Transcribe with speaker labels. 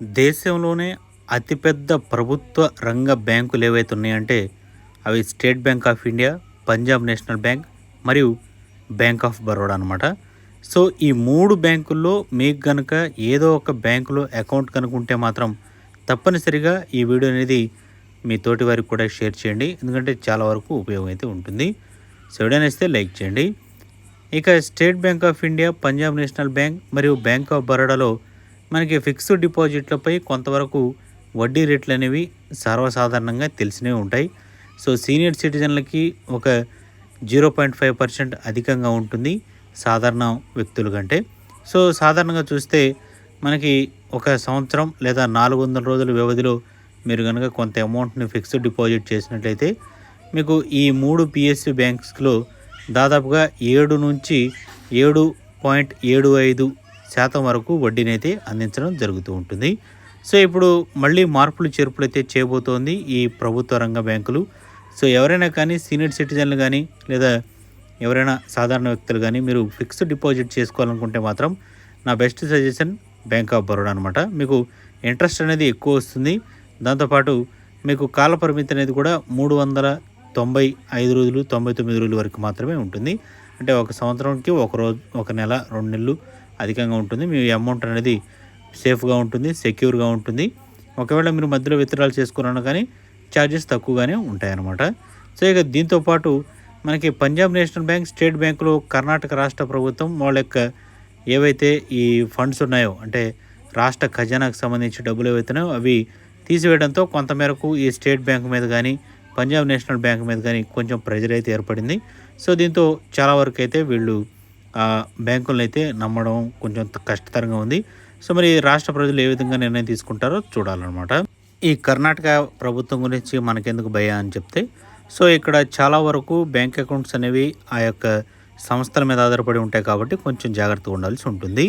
Speaker 1: దేశంలోనే అతిపెద్ద ప్రభుత్వ రంగ బ్యాంకులు ఏవైతే ఉన్నాయంటే అవి state bank of India Punjab national bank మరియు బ్యాంక్ ఆఫ్ బరోడా అనమాట సో ఈ మూడు బ్యాంకుల్లో మీకు కనుక ఏదో ఒక బ్యాంకులో అకౌంట్ కనుక ఉంటే మాత్రం తప్పనిసరిగా ఈ వీడియో అనేది మీ తోటి వారికి కూడా షేర్ చేయండి. ఎందుకంటే చాలా వరకు ఉపయోగం అయితే ఉంటుంది. సో వీడియో ఇస్తే లైక్ చేయండి. ఇక state bank of India Punjab national bank మరియు బ్యాంక్ ఆఫ్ బరోడాలో మనకి ఫిక్స్డ్ డిపాజిట్లపై కొంతవరకు వడ్డీ రేట్లు అనేవి సర్వసాధారణంగా తెలిసినవి ఉంటాయి. సో సీనియర్ సిటిజన్లకి ఒక జీరో పాయింట్ ఫైవ్ పర్సెంట్ అధికంగా ఉంటుంది సాధారణ వ్యక్తుల కంటే సో సాధారణంగా చూస్తే మనకి ఒక సంవత్సరం లేదా నాలుగు వందల రోజుల వ్యవధిలో మీరు కనుక కొంత అమౌంట్ని ఫిక్స్డ్ డిపాజిట్ చేసినట్లయితే మీకు ఈ మూడు పిఎస్సి బ్యాంక్స్లో దాదాపుగా ఏడు నుంచి ఏడు పాయింట్ ఏడు ఐదు శాతం వరకు వడ్డీని అయితే అందించడం జరుగుతూ ఉంటుంది. సో ఇప్పుడు మళ్ళీ మార్పులు చేర్పులు అయితే చేయబోతోంది ఈ ప్రభుత్వ రంగ బ్యాంకులు. సో ఎవరైనా కానీ సీనియర్ సిటిజన్లు కానీ లేదా ఎవరైనా సాధారణ వ్యక్తులు కానీ మీరు ఫిక్స్డ్ డిపాజిట్ చేసుకోవాలనుకుంటే మాత్రం నా best suggestion bank of Baroda అనమాట మీకు ఇంట్రెస్ట్ అనేది ఎక్కువ వస్తుంది. దాంతోపాటు మీకు కాల పరిమితి అనేది కూడా మూడు వందల తొంభై ఐదు రోజులు తొంభై తొమ్మిది రోజుల వరకు మాత్రమే ఉంటుంది. అంటే ఒక సంవత్సరంకి ఒక రోజు ఒక నెల రెండు నెలలు అధికంగా ఉంటుంది. మీ అమౌంట్ అనేది సేఫ్గా ఉంటుంది సెక్యూర్గా ఉంటుంది. ఒకవేళ మీరు మధ్యలో విత్డ్రాల్ చేసుకున్నా కానీ ఛార్జెస్ తక్కువగానే ఉంటాయన్నమాట. సో ఇక దీంతోపాటు మనకి పంజాబ్ నేషనల్ బ్యాంక్ స్టేట్ బ్యాంకులో కర్ణాటక రాష్ట్ర ప్రభుత్వం వాళ్ళ యొక్క ఏవైతే ఈ ఫండ్స్ ఉన్నాయో అంటే రాష్ట్ర ఖజానాకు సంబంధించి డబ్బులు ఏవైతున్నాయో అవి తీసివేయడంతో కొంతమేరకు ఈ స్టేట్ బ్యాంక్ మీద కానీ పంజాబ్ నేషనల్ బ్యాంక్ మీద కానీ కొంచెం ప్రెజర్ అయితే ఏర్పడింది. సో దీంతో చాలా వరకు అయితే వీళ్ళు బ్యాంకులను అయితే నమ్మడం కొంచెం కష్టతరంగా ఉంది. సో మరి రాష్ట్ర ప్రజలు ఏ విధంగా నిర్ణయం తీసుకుంటారో చూడాలన్నమాట. ఈ కర్ణాటక ప్రభుత్వం గురించి మనకెందుకు భయ అని చెప్తే సో ఇక్కడ చాలా వరకు బ్యాంక్ అకౌంట్స్ అనేవి ఆ యొక్క సంస్థల మీద ఆధారపడి ఉంటాయి కాబట్టి కొంచెం జాగ్రత్తగా ఉండాల్సి ఉంటుంది.